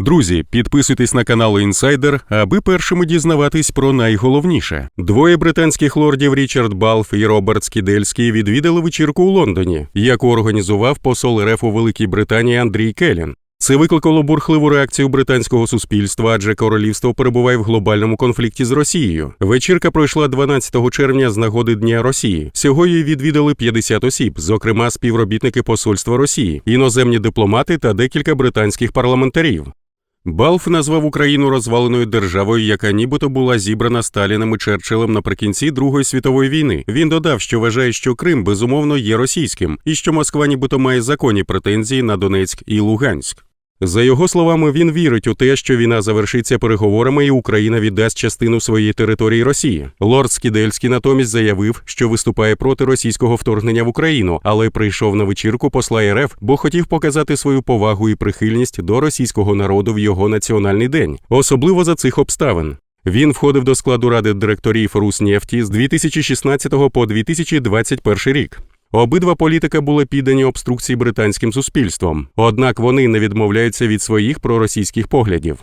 Друзі, підписуйтесь на канал Інсайдер, аби першими дізнаватись про найголовніше. Двоє британських лордів Річард Балф і Роберт Скідельський відвідали вечірку у Лондоні, яку організував посол РФ у Великій Британії Андрій Келін. Це викликало бурхливу реакцію британського суспільства, адже королівство перебуває в глобальному конфлікті з Росією. Вечірка пройшла 12 червня з нагоди Дня Росії. Всього її відвідали 50 осіб, зокрема співробітники посольства Росії, іноземні дипломати та декілька британських парламентарів. Балф назвав Україну розваленою державою, яка нібито була зібрана Сталіним і Черчиллем наприкінці Другої світової війни. Він додав, що вважає, що Крим безумовно є російським, і що Москва нібито має законні претензії на Донецьк і Луганськ. За його словами, він вірить у те, що війна завершиться переговорами, і Україна віддасть частину своєї території Росії. Лорд Скідельський натомість заявив, що виступає проти російського вторгнення в Україну, але прийшов на вечірку посла РФ, бо хотів показати свою повагу і прихильність до російського народу в його національний день, особливо за цих обставин. Він входив до складу ради директорів Руснефті з 2016 по 2021 рік. Обидва політики були піддані обструкції британським суспільством, однак вони не відмовляються від своїх проросійських поглядів.